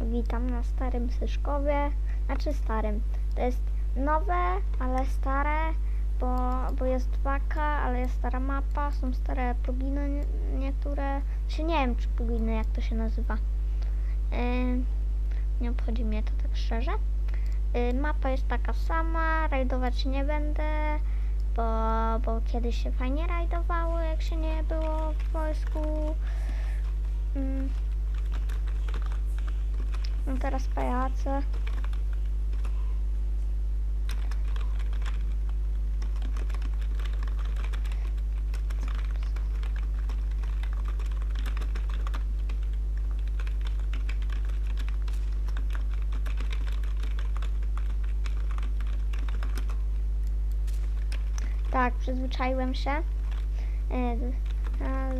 Witam na starym Syszkowie. Znaczy starym. To jest nowe, ale stare, bo, bo jest waka, ale jest stara mapa, są stare pluginy nie- niektóre. Się nie wiem, czy pluginy, jak to się nazywa. Yy, nie obchodzi mnie to tak szczerze. Yy, mapa jest taka sama, rajdować nie będę, bo, bo kiedyś się fajnie rajdowało, jak się nie było w wojsku. Mm. No teraz pajace. Tak, przyzwyczaiłem się. E, Raz,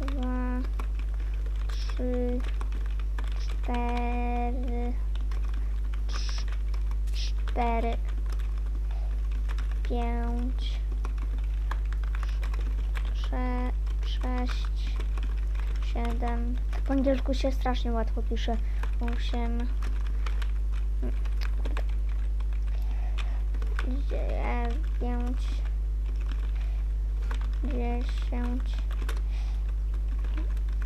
dwa, trzy, cztery, cz- cztery, pięć, sze, sześć, siedem. Po angielsku się strasznie łatwo pisze. Osiem, dziewięć, dziesięć,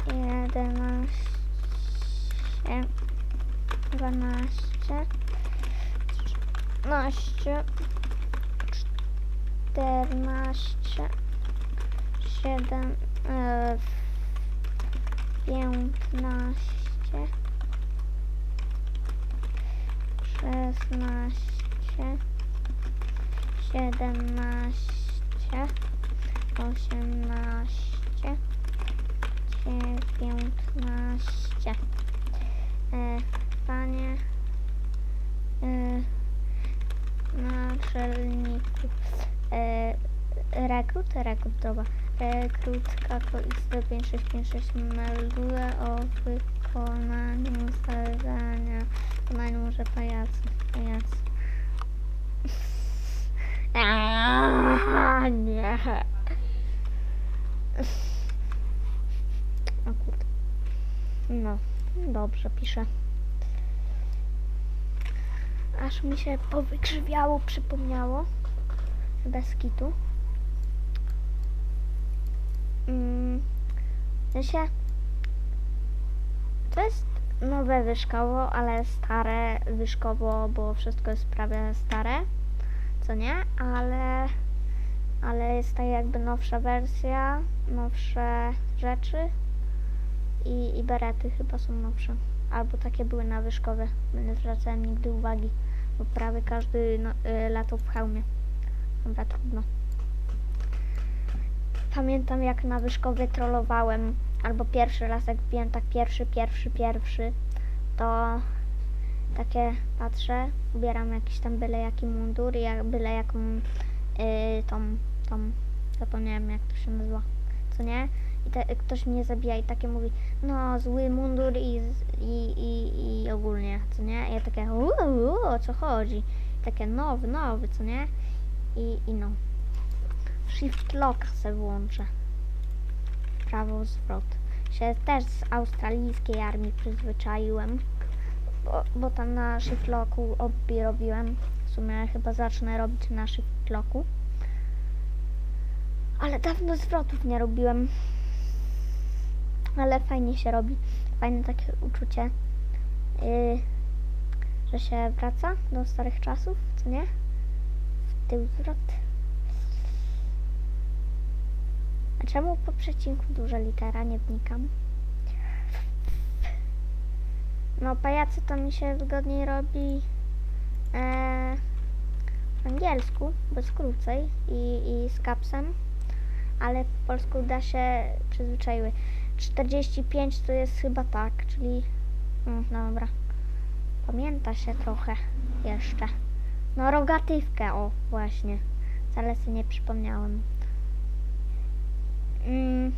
jedenaście, dwanaście, trzynaście, czternaście, siedem, e, piętnaście, szesnaście, siedemnaście, osiemnaście, dziewiętnaście. E, panie e, naczelniku. E, rekrut? Rekrut, dobra. Rekrut KKO X5656 melduje o wykonaniu zadania. Wykonaniu, że pajacu. Pajac. Aaaa, nie. O kurde. No, dobrze piszę. Aż mi się powykrzywiało, przypomniało. Bez kitu. Mm, w sensie, to jest nowe wyszkowo, ale stare wyszkowo, bo wszystko jest prawie stare, co nie? Ale, ale jest tak jakby nowsza wersja, nowsze rzeczy i, i berety chyba są nowsze. Albo takie były na wyszkowie. Nie zwracałem nigdy uwagi, bo prawie każdy no, y, latał w hełmie. Dobra, trudno. Pamiętam jak na wyszkowie trollowałem, albo pierwszy raz jak wbiłem tak pierwszy, pierwszy, pierwszy, to takie patrzę, ubieram jakiś tam byle jaki mundur i jak, byle jaką y, tą, tą, zapomniałem jak to się nazywa, co nie? I te, ktoś mnie zabija i takie mówi, no zły mundur i, i, i, i ogólnie, co nie? I ja takie, uuu, o co chodzi? I takie nowy, nowy, co nie? I, i no. Shift lock se włączę. Prawo zwrot. Się też z australijskiej armii przyzwyczaiłem. Bo, bo tam na shift locku obbi robiłem. W sumie chyba zacznę robić na shift locku. Ale dawno zwrotów nie robiłem. Ale fajnie się robi. Fajne takie uczucie. Yy, że się wraca do starych czasów, co nie? W tył zwrot. A czemu po przecinku duża litera? Nie wnikam. No, pajacy to mi się wygodniej robi e, w angielsku, bez krócej i, i z kapsem, ale po polsku da się przyzwyczaiły. 45 to jest chyba tak, czyli mm, dobra. Pamięta się trochę jeszcze. No, rogatywkę, o, właśnie. Wcale nie przypomniałem. Mm.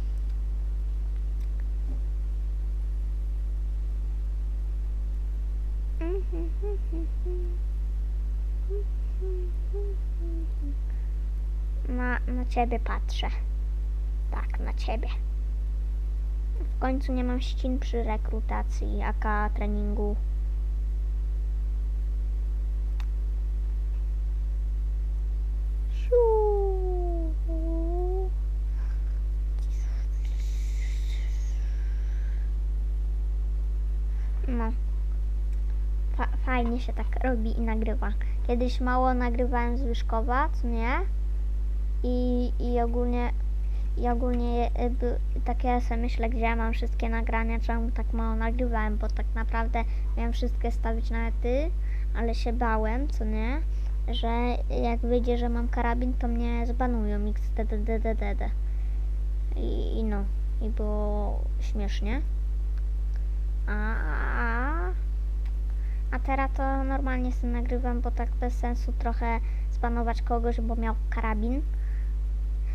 Na, na ciebie patrzę. Tak, na ciebie. W końcu nie mam ścin przy rekrutacji, aka treningu. Siu. No. Fa- fajnie się tak robi i nagrywa. Kiedyś mało nagrywałem z Wyszkowa, co nie? I, i ogólnie i ogólnie e, tak ja sobie myślę, gdzie ja mam wszystkie nagrania, czemu tak mało nagrywałem, bo tak naprawdę miałem wszystkie stawić na ety, ale się bałem, co nie? Że jak wyjdzie, że mam karabin, to mnie zbanują xdddddd. I, I no, i było śmiesznie. A, a, a teraz to normalnie sobie nagrywam, bo tak bez sensu trochę zbanować kogoś, bo miał karabin.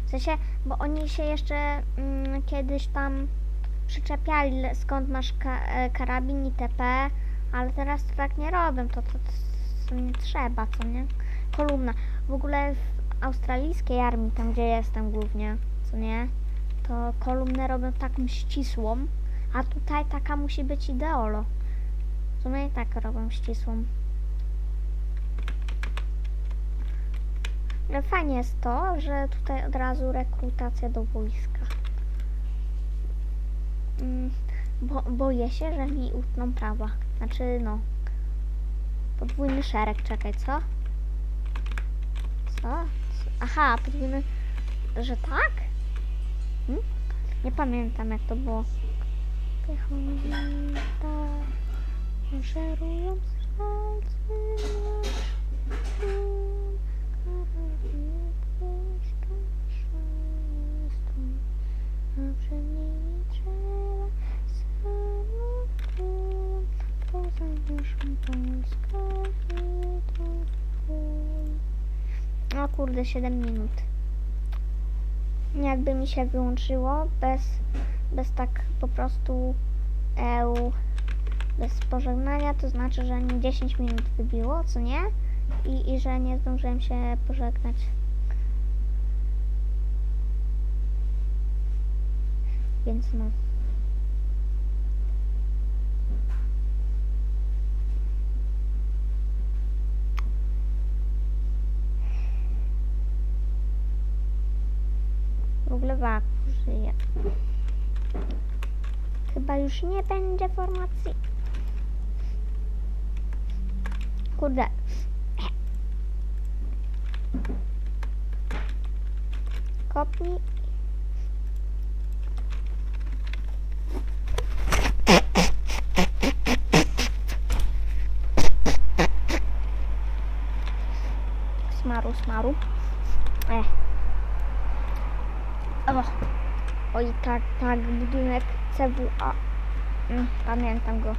W sensie, bo oni się jeszcze mm, kiedyś tam przyczepiali, skąd masz ka- e, karabin i TP, ale teraz to tak nie robią, to, to, to nie trzeba, co nie? Kolumna. W ogóle w australijskiej armii, tam gdzie jestem głównie, co nie? To kolumnę robią taką ścisłą, a tutaj taka musi być ideolo. W sumie tak robią ścisłą. Ale fajnie jest to, że tutaj od razu rekrutacja do wojska. Mm, Bo, boję się, że mi utną prawa. Znaczy, no. Podwójny szereg, czekaj, co? Co? Co? Aha, podwójny. Że tak? Hmm? Nie pamiętam, jak to było. Piechota, maszerują strzelcy karabin puszczą szystą, a przed nimi trzeba samochód, poza naszą Polską i to chuj. O kurde, 7 minut. Jakby mi się wyłączyło bez, bez tak po prostu eł, bez pożegnania, to znaczy, że mi 10 minut wybiło, co nie? I, i że nie zdążyłem się pożegnać. Więc no. W ogóle waku żyje. Chyba już nie będzie formacji. Kurde. Kopnij. Smaru, smaru. E. O. Oj, tak, tak, budynek CWA. Mm, pamiętam go.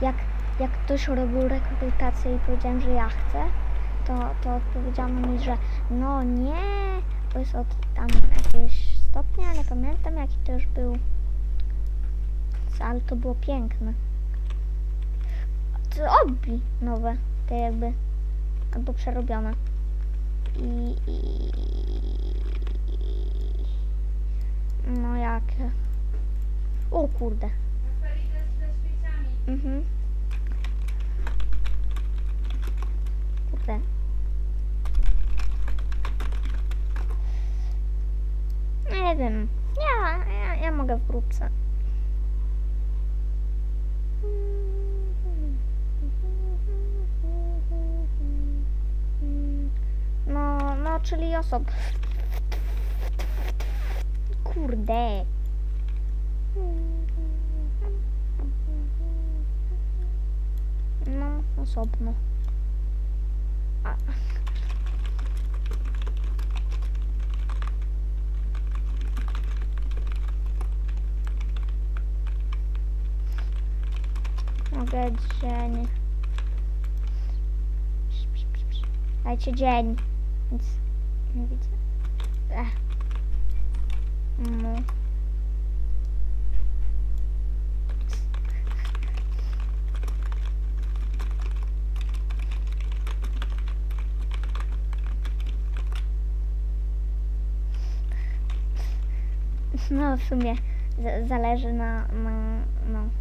Jak, jak ktoś robił rekrutację i powiedziałem, że ja chcę, to, to odpowiedziano mi, że no nie, bo jest od tam jakiegoś stopnia, nie pamiętam jaki to już był. Ale to było piękne. To obi nowe, te jakby, albo przerobione. I, i no jakie? O kurde. Mhm. Kurde. Nie wiem. Ja, ja, ja No, no, czyli osob. Kurde. No, osobno. A. Mogę dzień. Dajcie dzień. Nie widzę. Ech. No. No w sumie zależy na, na, no,